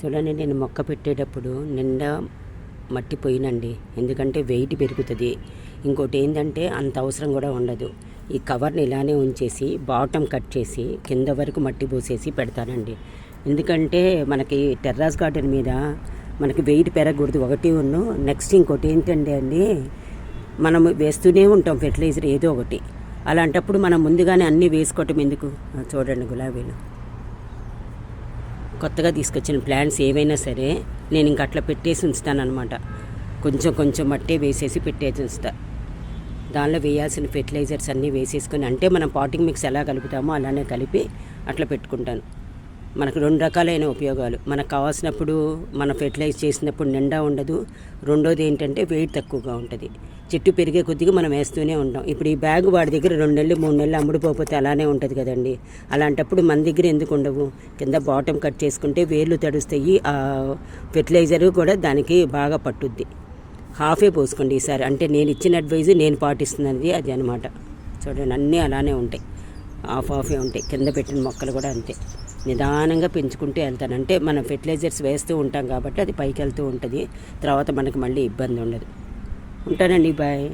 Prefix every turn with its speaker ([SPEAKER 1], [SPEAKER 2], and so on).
[SPEAKER 1] చూడండి నేను మొక్క పెట్టేటప్పుడు నిండా మట్టి పోయినండి. ఎందుకంటే వెయిట్ పెరుగుతుంది. ఇంకోటి ఏంటంటే అంత అవసరం కూడా ఉండదు. ఈ కవర్ని ఇలానే ఉంచేసి బాటమ్ కట్ చేసి కింద వరకు మట్టి పోసేసి పెడతానండి. ఎందుకంటే మనకి టెర్రాస్ గార్డెన్ మీద మనకి వెయిట్ పెరగకూడదు. ఒకటి ఉన్ను. నెక్స్ట్ ఇంకోటి ఏంటంటే అండి మనం వేస్తూనే ఉంటాం ఫెర్టిలైజర్ ఏదో ఒకటి. అలాంటప్పుడు మనం ముందుగానే అన్నీ వేసుకోవటం ఎందుకు? చూడండి గులాబీలు. కొత్తగా తీసుకొచ్చిన ప్లాంట్స్ ఏవైనా సరే నేను ఇంక అట్లా పెట్టేసి ఉంచుతానమాట కొంచెం కొంచెం మట్టే వేసేసి పెట్టేసి ఉంచుతా. దానిలో వేయాల్సిన ఫెర్టిలైజర్స్ అన్నీ వేసేసుకొని అంటే మనం పాటింగ్ మిక్స్ ఎలా కలుపుతామో అలానే కలిపి అట్లా పెట్టుకుంటాను. మనకు రెండు రకాలైన ఉపయోగాలు. మనకు కావాల్సినప్పుడు మన ఫెర్టిలైజ్ చేసినప్పుడు నిండా ఉండదు. రెండోది ఏంటంటే వెయిట్ తక్కువగా ఉంటుంది. చెట్టు పెరిగే కొద్దిగా మనం వేస్తూనే ఉంటాం. ఇప్పుడు ఈ బ్యాగ్ వాడి దగ్గర రెండు నెలలు మూడు నెలలు అమ్ముడుపోతే అలానే ఉంటుంది కదండి. అలాంటప్పుడు మన దగ్గర ఎందుకు ఉండవు? కింద బాటం కట్ చేసుకుంటే వేర్లు తడుస్తాయి. ఆ ఫెర్టిలైజర్ కూడా దానికి బాగా పట్టుద్ది. హాఫే పోసుకోండి ఈసారి. అంటే నేను ఇచ్చిన అడ్వైజ్ నేను పాటిస్తున్నది అది అనమాట చూడండి అన్నీ అలానే ఉంటాయి. హాఫ్ హాఫే ఉంటాయి. కింద పెట్టిన మొక్కలు కూడా అంతే. నిదానంగా పెంచుకుంటూ వెళ్తాను అంటే మనం ఫెర్టిలైజర్స్ వేస్తూ ఉంటాం కాబట్టి అది పైకి వెళ్తూ ఉంటుంది. తర్వాత మనకి మళ్ళీ ఇబ్బంది ఉండదు. ఉంటానండి బాయ్.